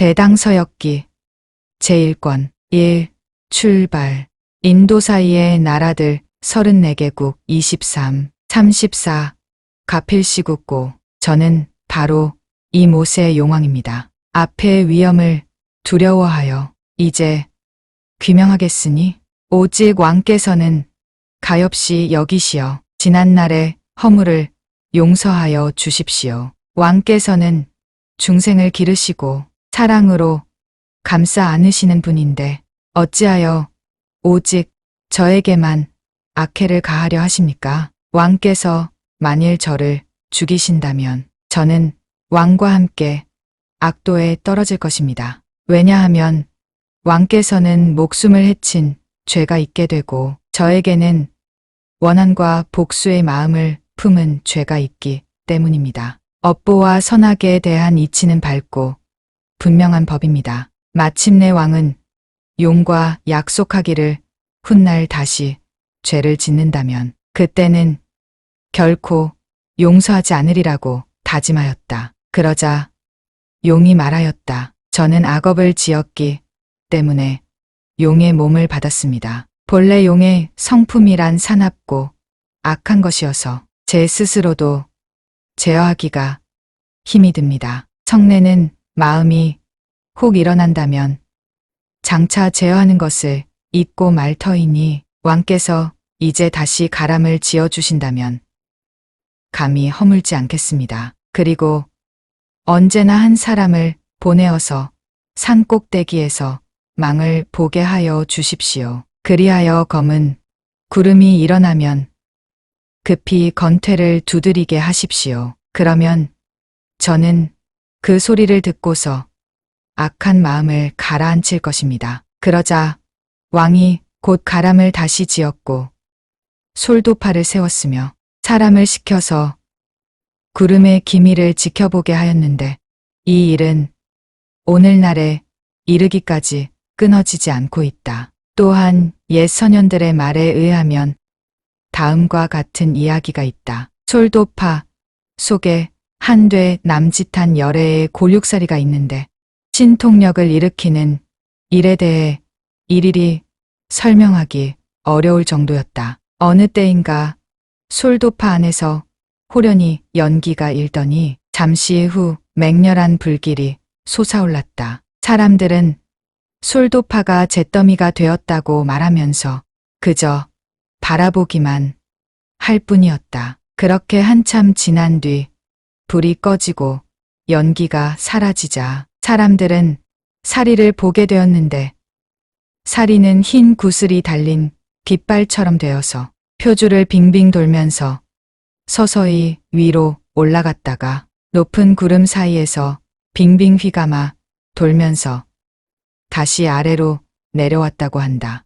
대당서역기 제1권 1. 출발 인도 사이의 나라들 34개국 23 34 가필시국고 저는 바로 이 모세 용왕입니다. 앞의 위험을 두려워하여 이제 귀명하겠으니 오직 왕께서는 가엾이 여기시어 지난날의 허물을 용서하여 주십시오. 왕께서는 중생을 기르시고 사랑으로 감싸 안으시는 분인데 어찌하여 오직 저에게만 악해를 가하려 하십니까? 왕께서 만일 저를 죽이신다면 저는 왕과 함께 악도에 떨어질 것입니다. 왜냐하면 왕께서는 목숨을 해친 죄가 있게 되고 저에게는 원한과 복수의 마음을 품은 죄가 있기 때문입니다. 업보와 선악에 대한 이치는 밝고 분명한 법입니다. 마침내 왕은 용과 약속하기를 훗날 다시 죄를 짓는다면 그때는 결코 용서하지 않으리라고 다짐하였다. 그러자 용이 말하였다. 저는 악업을 지었기 때문에 용의 몸을 받았습니다. 본래 용의 성품이란 사납고 악한 것이어서 제 스스로도 제어하기가 힘이 듭니다. 성내는 마음이 혹 일어난다면 장차 제어하는 것을 잊고 말 터이니 왕께서 이제 다시 가람을 지어 주신다면 감히 허물지 않겠습니다. 그리고 언제나 한 사람을 보내어서 산 꼭대기에서 망을 보게 하여 주십시오. 그리하여 검은 구름이 일어나면 급히 건퇴를 두드리게 하십시오. 그러면 저는 그 소리를 듣고서 악한 마음을 가라앉힐 것입니다. 그러자 왕이 곧 가람을 다시 지었고 솔도파를 세웠으며 사람을 시켜서 구름의 기미를 지켜보게 하였는데 이 일은 오늘날에 이르기까지 끊어지지 않고 있다. 또한 옛 선현들의 말에 의하면 다음과 같은 이야기가 있다. 솔도파 속에 한돼 남짓한 열애의 골육살이가 있는데 신통력을 일으키는 일에 대해 일일이 설명하기 어려울 정도였다. 어느 때인가 솔도파 안에서 호련히 연기가 일더니 잠시 후 맹렬한 불길이 솟아올랐다. 사람들은 솔도파가 잿더미가 되었다고 말하면서 그저 바라보기만 할 뿐이었다. 그렇게 한참 지난 뒤 불이 꺼지고 연기가 사라지자 사람들은 사리를 보게 되었는데 사리는 흰 구슬이 달린 깃발처럼 되어서 표주를 빙빙 돌면서 서서히 위로 올라갔다가 높은 구름 사이에서 빙빙 휘감아 돌면서 다시 아래로 내려왔다고 한다.